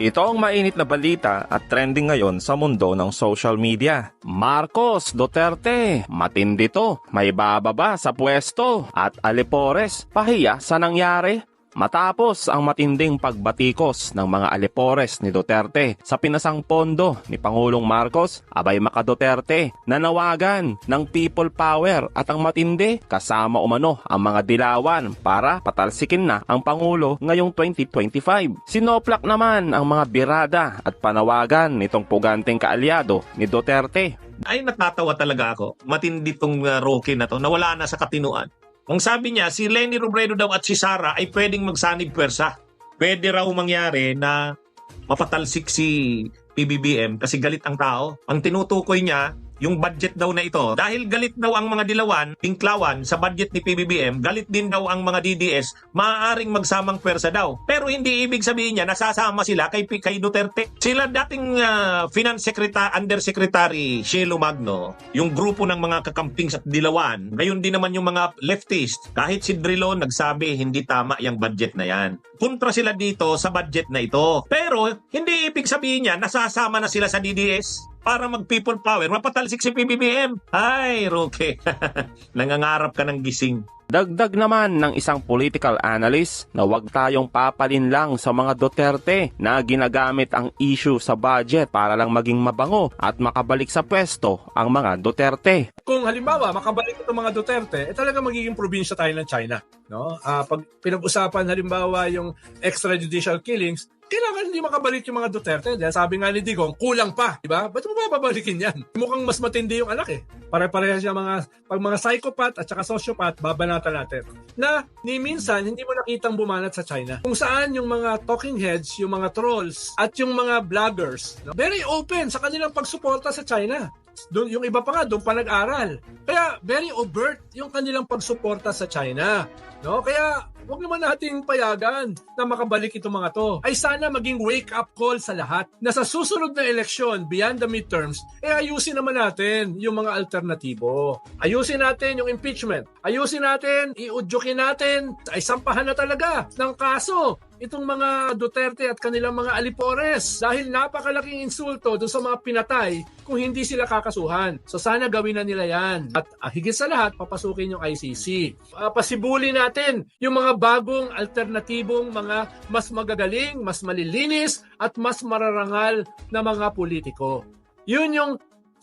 Ito ang mainit na balita at trending ngayon sa mundo ng social media. Marcos Duterte, matindi to, may bababa sa pwesto at Alipores, pahiya sa nangyari. Matapos ang matinding pagbatikos ng mga alipores ni Duterte sa pinasang pondo ni Pangulong Marcos, abay maka Duterte nanawagan ng people power at ang matindi kasama umano ang mga dilawan para patalsikin na ang Pangulo ngayong 2025. Sinoplak naman ang mga birada at panawagan nitong puganteng kaalyado ni Duterte ay natatawa talaga ako. Matindi tong uh, Roque na to, nawala na sa katinuan. Ang sabi niya, si Lenny Robredo daw at si Sara ay pwedeng magsanib pwersa. Pwede raw mangyari na mapatalsik si PBBM kasi galit ang tao. Ang tinutukoy niya, yung budget daw na ito. Dahil galit daw ang mga dilawan, tingklawan sa budget ni PBBM, galit din daw ang mga DDS, maaaring magsamang pwersa daw. Pero hindi ibig sabihin niya nasasama sila kay, kay Duterte. Sila dating uh, Finance Secretary, Undersecretary Shelo Magno, yung grupo ng mga kakamping sa dilawan, ngayon din naman yung mga leftist, kahit si Drilon nagsabi hindi tama yung budget na yan. Kontra sila dito sa budget na ito. Pero hindi ibig sabihin niya nasasama na sila sa DDS para mag-people power. Mapatalsik si PBBM. Ay, Roque. Nangangarap ka ng gising. Dagdag naman ng isang political analyst na huwag tayong papalin lang sa mga Duterte na ginagamit ang issue sa budget para lang maging mabango at makabalik sa pwesto ang mga Duterte. Kung halimbawa makabalik itong mga Duterte, eh talaga magiging probinsya tayo ng China. No? Ah, pag pinag-usapan halimbawa yung extrajudicial killings, kailangan hindi makabalik yung mga Duterte. Dahil sabi nga ni Digong, kulang pa. Diba? Ba't mo bababalikin yan? Mukhang mas matindi yung anak eh. Pare-parehas yung mga, pag mga psychopath at saka sociopath, babanatan natin. Na, ni minsan, hindi mo nakitang bumanat sa China. Kung saan yung mga talking heads, yung mga trolls, at yung mga vloggers, no? very open sa kanilang pagsuporta sa China. Doon, yung iba pa nga, doon pa nag-aral. Kaya, very overt yung kanilang pagsuporta sa China. No? Kaya, Huwag naman nating payagan na makabalik itong mga to. Ay sana maging wake-up call sa lahat na sa susunod na eleksyon beyond the midterms, eh ayusin naman natin yung mga alternatibo. Ayusin natin yung impeachment. Ayusin natin, iudyokin natin, ay sampahan na talaga ng kaso itong mga Duterte at kanilang mga alipores dahil napakalaking insulto doon sa mga pinatay kung hindi sila kakasuhan. So sana gawin na nila yan. At uh, higit sa lahat, papasukin yung ICC. Uh, pasibuli natin yung mga bagong alternatibong mga mas magagaling, mas malilinis at mas mararangal na mga politiko. Yun yung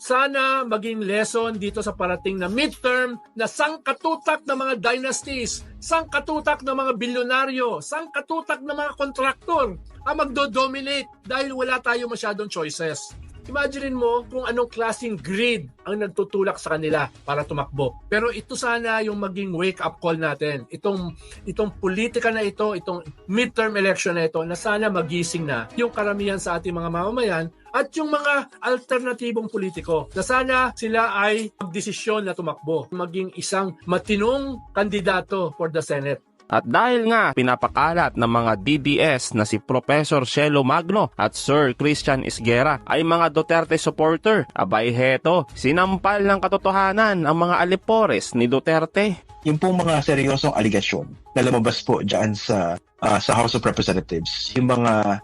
sana maging lesson dito sa parating na midterm na sangkatutak ng mga dynasties, sangkatutak ng mga bilyonaryo, sangkatutak ng mga kontraktor ang magdo-dominate dahil wala tayo masyadong choices. Imagine mo kung anong klaseng greed ang nagtutulak sa kanila para tumakbo. Pero ito sana yung maging wake-up call natin. Itong, itong politika na ito, itong midterm election na ito, na sana magising na yung karamihan sa ating mga mamamayan at yung mga alternatibong politiko na sana sila ay magdesisyon na tumakbo, maging isang matinong kandidato for the Senate. At dahil nga pinapakalat ng mga DDS na si Professor Shelo Magno at Sir Christian Isguera ay mga Duterte supporter, abay heto, sinampal ng katotohanan ang mga alipores ni Duterte. Yung pong mga seryosong aligasyon na lumabas po dyan sa, uh, sa House of Representatives, yung mga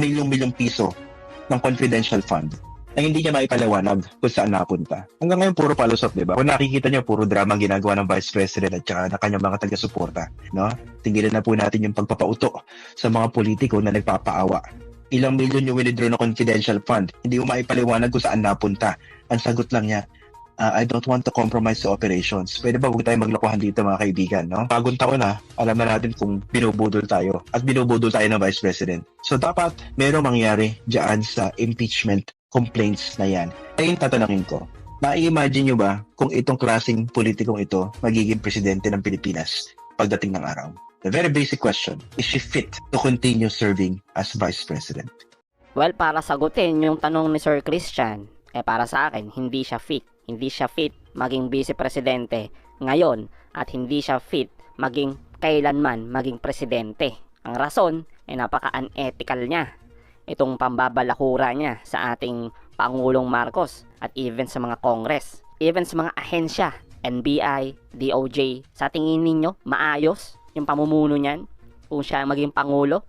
milyong-milyong piso ng confidential fund na hindi niya maipaliwanag kung saan napunta. Hanggang ngayon, puro palusot, di ba? Kung nakikita niyo, puro drama ginagawa ng Vice President at saka na kanyang mga taga-suporta. No? Tingnan na po natin yung pagpapauto sa mga politiko na nagpapaawa. Ilang milyon yung withdraw na confidential fund. Hindi mo maipaliwanag kung saan napunta. Ang sagot lang niya, uh, I don't want to compromise the operations. Pwede ba huwag tayo maglokohan dito mga kaibigan, no? Bagong taon na, alam na natin kung binubudol tayo at binubudol tayo ng Vice President. So dapat merong mangyari dyan sa impeachment complaints na yan. Ayun tatanungin ko, na-imagine nyo ba kung itong klaseng politikong ito magiging presidente ng Pilipinas pagdating ng araw? The very basic question, is she fit to continue serving as Vice President? Well, para sagutin yung tanong ni Sir Christian, eh para sa akin, hindi siya fit. Hindi siya fit maging vice presidente ngayon at hindi siya fit maging kailanman maging presidente. Ang rason eh, napaka-unethical niya itong pambabalakura niya sa ating Pangulong Marcos at even sa mga Congress, even sa mga ahensya, NBI, DOJ, sa tingin ninyo maayos yung pamumuno niyan kung siya maging Pangulo?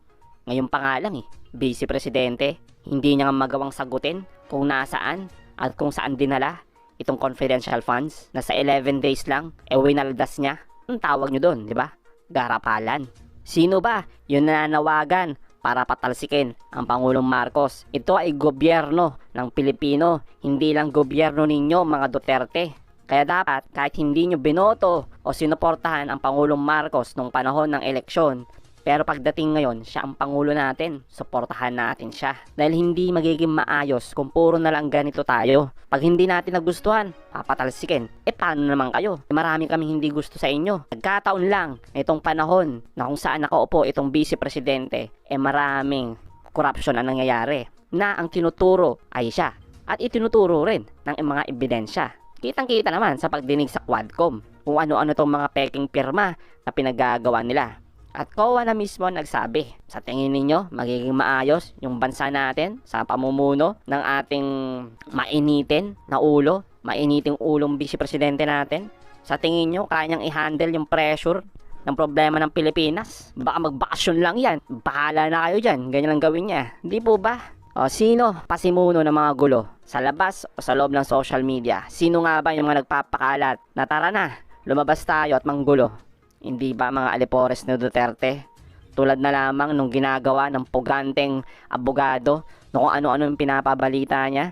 Ngayon pa nga lang eh, Vice Presidente, hindi niya nga magawang sagutin kung nasaan at kung saan dinala itong confidential funds na sa 11 days lang, e winaldas niya. Ang tawag nyo doon, di ba? Garapalan. Sino ba yung nananawagan para patalsikin ang Pangulong Marcos? Ito ay gobyerno ng Pilipino, hindi lang gobyerno ninyo mga Duterte. Kaya dapat kahit hindi nyo binoto o sinuportahan ang Pangulong Marcos nung panahon ng eleksyon, pero pagdating ngayon, siya ang Pangulo natin. Suportahan natin siya. Dahil hindi magiging maayos kung puro na lang ganito tayo. Pag hindi natin nagustuhan, papatalsikin. E paano naman kayo? E, marami kaming hindi gusto sa inyo. Nagkataon lang itong panahon na kung saan nakaupo itong vice presidente, e maraming corruption ang nangyayari. Na ang tinuturo ay siya. At itinuturo rin ng mga ebidensya. Kitang-kita naman sa pagdinig sa Quadcom kung ano-ano tong mga peking pirma na pinagagawa nila. At COA na mismo nagsabi, sa tingin ninyo, magiging maayos yung bansa natin sa pamumuno ng ating mainitin na ulo, mainiting ulong vice presidente natin? Sa tingin nyo, kaya niyang i-handle yung pressure ng problema ng Pilipinas? Baka magbakasyon lang yan. Bahala na kayo dyan. Ganyan lang gawin niya. Di po ba? O, sino pasimuno ng mga gulo? Sa labas o sa loob ng social media? Sino nga ba yung mga nagpapakalat na tara na, lumabas tayo at manggulo? Hindi ba mga alipores ni Duterte? Tulad na lamang nung ginagawa ng puganteng abogado na kung ano-ano yung pinapabalita niya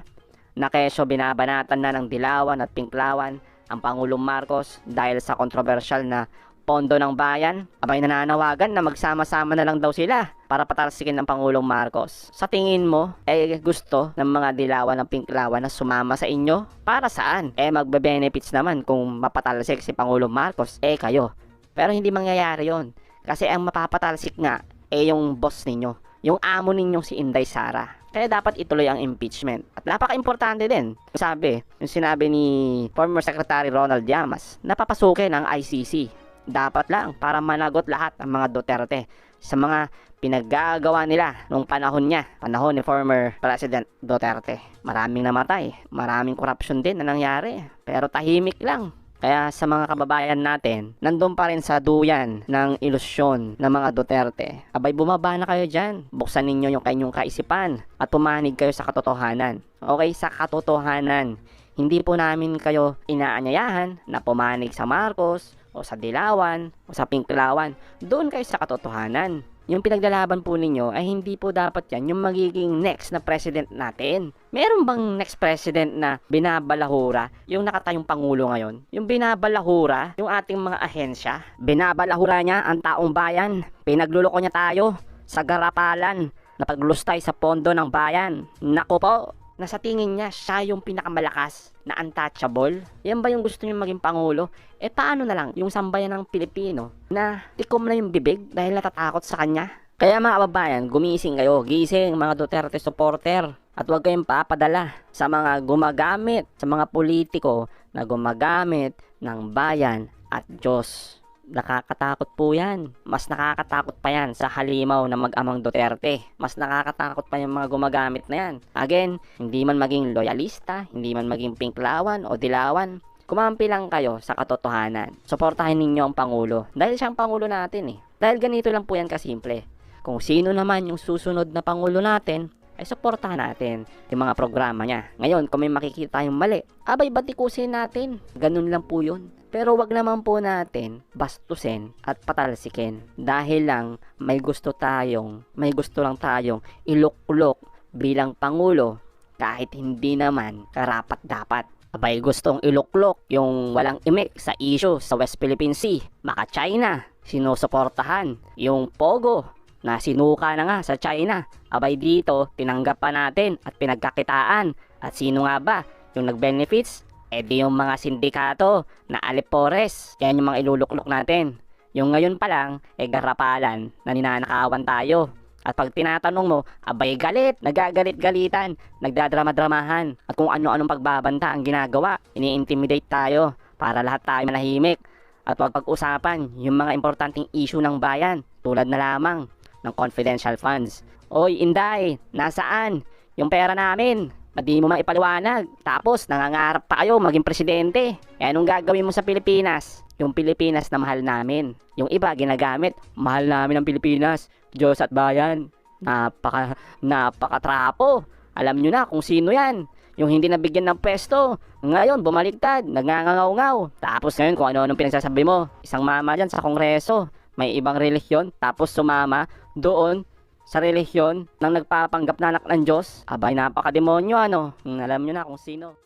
na keso binabanatan na ng dilawan at pinklawan ang Pangulong Marcos dahil sa kontrobersyal na pondo ng bayan. Abay nananawagan na magsama-sama na lang daw sila para patalsikin ng Pangulong Marcos. Sa tingin mo, eh gusto ng mga dilawan ng pinklawan na sumama sa inyo? Para saan? Eh magbe-benefits naman kung mapatalsik si Pangulong Marcos. Eh kayo, pero hindi mangyayari yon Kasi ang mapapatalsik nga, eh yung boss ninyo. Yung amo ninyong si Inday Sara. Kaya dapat ituloy ang impeachment. At napaka-importante din. Sabi, yung sinabi ni former Secretary Ronald Llamas, napapasukin ang ICC. Dapat lang para managot lahat ang mga Duterte sa mga pinaggagawa nila nung panahon niya, panahon ni former President Duterte. Maraming namatay, maraming corruption din na nangyari, pero tahimik lang. Kaya sa mga kababayan natin, nandun pa rin sa duyan ng ilusyon ng mga Duterte. Abay, bumaba na kayo dyan. Buksan ninyo yung kanyang kaisipan at pumanig kayo sa katotohanan. Okay, sa katotohanan. Hindi po namin kayo inaanyayahan na pumanig sa Marcos o sa Dilawan o sa Pinklawan. Doon kayo sa katotohanan. Yung pinaglalaban po ninyo ay hindi po dapat yan yung magiging next na president natin. Meron bang next president na binabalahura yung nakatayong pangulo ngayon? Yung binabalahura yung ating mga ahensya? Binabalahura niya ang taong bayan. Pinagluloko niya tayo sa garapalan na paglustay sa pondo ng bayan. Nako po, na sa tingin niya siya yung pinakamalakas na untouchable? Yan ba yung gusto niya maging pangulo? Eh paano na lang yung sambayan ng Pilipino na tikom na yung bibig dahil natatakot sa kanya? Kaya mga kababayan, gumising kayo, gising mga Duterte supporter at huwag kayong papadala sa mga gumagamit, sa mga politiko na gumagamit ng bayan at Diyos. Nakakatakot po yan. Mas nakakatakot pa yan sa halimaw na mag-amang Duterte. Mas nakakatakot pa yung mga gumagamit na yan. Again, hindi man maging loyalista, hindi man maging pinklawan o dilawan, kumampi lang kayo sa katotohanan. Suportahin ninyo ang Pangulo. Dahil siyang Pangulo natin eh. Dahil ganito lang po yan kasimple. Kung sino naman yung susunod na Pangulo natin, ay suportahan natin yung mga programa niya. Ngayon, kung may makikita yung mali, abay batikusin natin. Ganun lang po yun. Pero wag naman po natin bastusin at patalsikin dahil lang may gusto tayong, may gusto lang tayong iluklok bilang pangulo kahit hindi naman karapat dapat. Abay gustong iluklok yung walang imik sa issue sa West Philippine Sea, maka China, sinusuportahan yung Pogo na sinuka na nga sa China. Abay dito, tinanggap pa natin at pinagkakitaan. At sino nga ba yung nag-benefits? Eh di yung mga sindikato na alipores. Yan yung mga iluluklok natin. Yung ngayon pa lang, eh garapalan na ninanakawan tayo. At pag tinatanong mo, abay galit, nagagalit-galitan, nagdadrama-dramahan. At kung ano-anong pagbabanta ang ginagawa, ini-intimidate tayo para lahat tayo manahimik. At wag pag-usapan yung mga importanteng issue ng bayan tulad na lamang ng confidential funds. Oy, Inday, nasaan? Yung pera namin, Hindi mo maipaliwanag. Tapos, nangangarap pa kayo maging presidente. Eh, anong gagawin mo sa Pilipinas? Yung Pilipinas na mahal namin. Yung iba, ginagamit. Mahal namin ang Pilipinas. Diyos at bayan. Napaka, napaka-trapo. Alam nyo na kung sino yan. Yung hindi nabigyan ng pwesto. Ngayon, bumaliktad, nagngangaw-ngaw. Tapos ngayon, kung ano-anong pinagsasabi mo. Isang mama dyan sa kongreso. May ibang relihiyon. Tapos sumama doon sa relihiyon ng nagpapanggap na anak ng Diyos. Abay, napaka-demonyo ano. Alam nyo na kung sino.